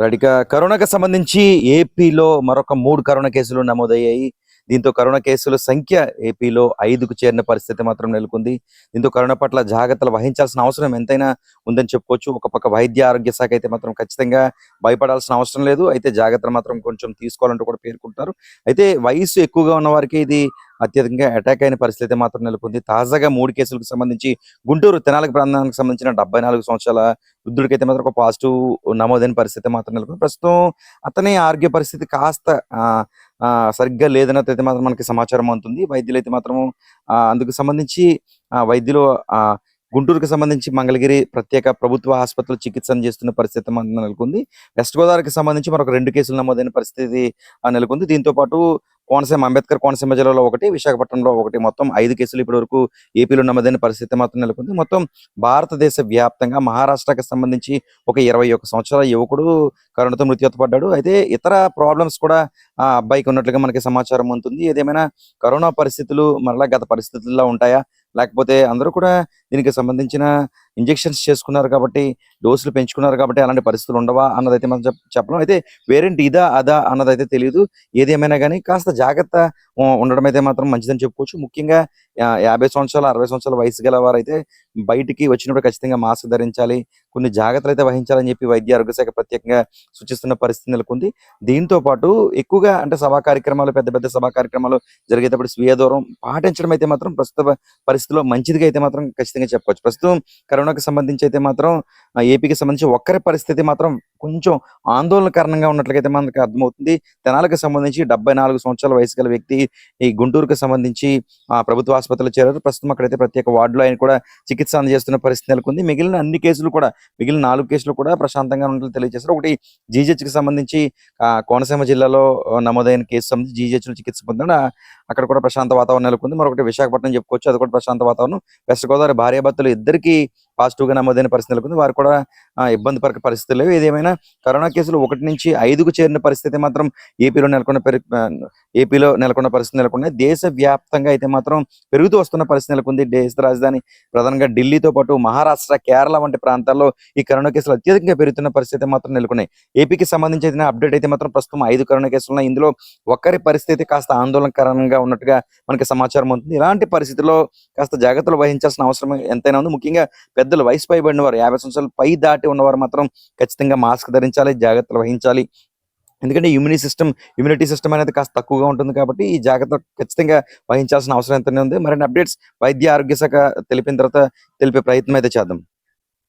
Right కరోనాకు సంబంధించి ఏపీలో మరొక మూడు కరోనా కేసులు నమోదయ్యాయి. దీంతో కరోనా కేసుల సంఖ్య ఏపీలో ఐదుకు చేరిన పరిస్థితి మాత్రం నెలకొంది. దీంతో కరోనా పట్ల జాగ్రత్తలు వహించాల్సిన అవసరం ఎంతైనా ఉందని చెప్పుకోవచ్చు. ఒక పక్క వైద్య ఆరోగ్య శాఖ అయితే మాత్రం ఖచ్చితంగా భయపడాల్సిన అవసరం లేదు. అయితే జాగ్రత్తలు మాత్రం కొంచెం తీసుకోవాలంటూ కూడా పేర్కొంటారు అయితే వయసు ఎక్కువగా ఉన్న వారికి ఇది అత్యధికంగా అటాక్ అయిన పరిస్థితి అయితే మాత్రం నెలకొంది. తాజాగా మూడు కేసులకు సంబంధించి గుంటూరు తెనాలి ప్రాంతానికి సంబంధించిన డెబ్బై నాలుగు సంవత్సరాల వృద్ధుడికి అయితే మాత్రం ఒక పాజిటివ్ నమోదైన పరిస్థితి మాత్రం నెలకొంది. ప్రస్తుతం అతని ఆరోగ్య పరిస్థితి కాస్త ఆ, సరిగ్గా లేదన్నది అయితే మాత్రం మనకి సమాచారం అందుతుంది. వైద్యులు అయితే మాత్రం ఆ, అందుకు సంబంధించి ఆ, వైద్యులు ఆ, గుంటూరుకు సంబంధించి మంగళగిరి ప్రత్యేక ప్రభుత్వ ఆసుపత్రిలో చికిత్స చేస్తున్న పరిస్థితి నెలకొంది. వెస్ట్ గోదావరికి సంబంధించి మరొక రెండు కేసులు నమోదైన పరిస్థితి నెలకొంది. దీంతో పాటు కోనసీమ అంబేద్కర్ కోనసీమ జిల్లాలో ఒకటి విశాఖపట్నంలో ఒకటి. మొత్తం ఐదు కేసులు ఇప్పటి వరకు ఏపీలో నమోదైన పరిస్థితి మాత్రం నెలకొంది. మొత్తం భారతదేశ వ్యాప్తంగా మహారాష్ట్రకి సంబంధించి ఒక ఇరవై ఒక సంవత్సరాల యువకుడు కరోనాతో మృత్యువాత పడ్డాడు అయితే ఇతర ప్రాబ్లమ్స్ కూడా ఆ అబ్బాయికి ఉన్నట్లుగా మనకి సమాచారం ఉంటుంది ఏదేమైనా కరోనా పరిస్థితులు మరలా గత పరిస్థితుల్లో ఉంటాయా? లేకపోతే అందరూ కూడా దీనికి సంబంధించిన ఇంజెక్షన్స్ చేసుకున్నారు కాబట్టి డోసులు పెంచుకున్నారు కాబట్టి అలాంటి పరిస్థితులు ఉండవా అన్నదైతే మనం చెప్- చెప్పలేం. అయితే వేరేంటి ఇదా అదా అన్నదైతే తెలియదు ఏదేమైనా కానీ కాస్త జాగ్రత్త ఉండడం అయితే మాత్రం మంచిదని చెప్పుకోవచ్చు. ముఖ్యంగా యాభై సంవత్సరాలు అరవై సంవత్సరాల వయసు గల వారైతే బయటికి వచ్చినప్పుడు ఖచ్చితంగా మాస్క్ ధరించాలి కొన్ని జాగ్రత్తలు అయితే వహించాలని చెప్పి వైద్య ఆరోగ్య శాఖ ప్రత్యేకంగా సూచిస్తున్న పరిస్థితి నెలకొంది. దీంతో పాటు ఎక్కువగా అంటే సభా కార్యక్రమాలు పెద్ద పెద్ద సభా కార్యక్రమాలు జరిగేటప్పుడు స్వీయ దూరం పాటించడం అయితే మాత్రం ప్రస్తుత పరిస్థితిలో మంచిదిగా అయితే మాత్రం ఖచ్చితంగా చెప్పవచ్చు ప్రస్తుతం కరోనాకు సంబంధించి అయితే మాత్రం ఏపీకి సంబంధించి ఒక్కరి పరిస్థితి మాత్రం కొంచెం ఆందోళన కారణంగా ఉన్నట్లయితే మనకు అర్థమవుతుంది. తెనాలకు సంబంధించి డెబ్బై నాలుగు సంవత్సరాల వయసు గల వ్యక్తి ఈ గుంటూరుకు సంబంధించి ఆ ప్రభుత్వ ఆసుపత్రిలో చేరారు. ప్రస్తుతం అక్కడైతే ప్రత్యేక వార్డులో ఆయన కూడా చికిత్స అందజేస్తున్న పరిస్థితి నెలకొంది. మిగిలిన అన్ని కేసులు కూడా మిగిలిన నాలుగు కేసులు కూడా ప్రశాంతంగా ఉన్నట్లు తెలియజేశారు. ఒకటి జీజెచ్కి కి సంబంధించి కోనసీమ జిల్లాలో నమోదైన కేసు సంబంధించి జీజెచ్లో చికిత్స పొందడం అక్కడ కూడా ప్రశాంత వాతావరణం నెలకొంది. మరొకటి విశాఖపట్నం చెప్పుకోవచ్చు. అది కూడా ప్రశాంత వాతావరణం. వెస్ట్ గోదావరి భార్యాభర్తలు ఇద్దరికి పాజిటివ్గా నమోదైన పరిస్థితి నెలకొంది. వారు కూడా ఇబ్బంది పరక పరిస్థితి లేవు. ఏదేమైనా కరోనా కేసులు ఒకటి నుంచి ఐదుకు చేరిన పరిస్థితి మాత్రం ఏపీలో నెలకొన్న పరి ఏపీలో నెలకొన్న పరిస్థితి నెలకొన్నాయి దేశ వ్యాప్తంగా అయితే మాత్రం పెరుగుతూ వస్తున్న పరిస్థితి నెలకొంది. దేశ రాజధాని ప్రధానంగా ఢిల్లీతో పాటు మహారాష్ట్ర కేరళ వంటి ప్రాంతాల్లో ఈ కరోనా కేసులు అత్యధికంగా పెరుగుతున్న పరిస్థితి మాత్రం నెలకొన్నాయి. ఏపీకి సంబంధించి అయితే అప్డేట్ అయితే మాత్రం ప్రస్తుతం ఐదు కరోనా కేసులు ఉన్నాయి. ఇందులో ఒక్కరి పరిస్థితి కాస్త ఆందోళనకరంగా ఉన్నట్టుగా మనకి సమాచారం ఉంటుంది ఇలాంటి పరిస్థితిలో కాస్త జాగ్రత్తలు వహించాల్సిన అవసరం ఎంతైనా ఉంది. ముఖ్యంగా పెద్దలు వయసు పైబడిన వారు యాభై సంవత్సరాలు పై దాటి ఉన్నవారు మాత్రం ఖచ్చితంగా మాస్క్ ధరించాలి జాగ్రత్తలు వహించాలి. ఎందుకంటే ఇమ్యూనిటీ సిస్టమ్ ఇమ్యూనిటీ సిస్టమ్ అనేది కాస్త తక్కువగా ఉంటుంది కాబట్టి ఈ జాగ్రత్త ఖచ్చితంగా వహించాల్సిన అవసరం ఎంతనే ఉంది. మరిన్ని అప్డేట్స్ వైద్య ఆరోగ్య శాఖ తెలిపిన తర్వాత తెలిపే ప్రయత్నం అయితే చేద్దాం.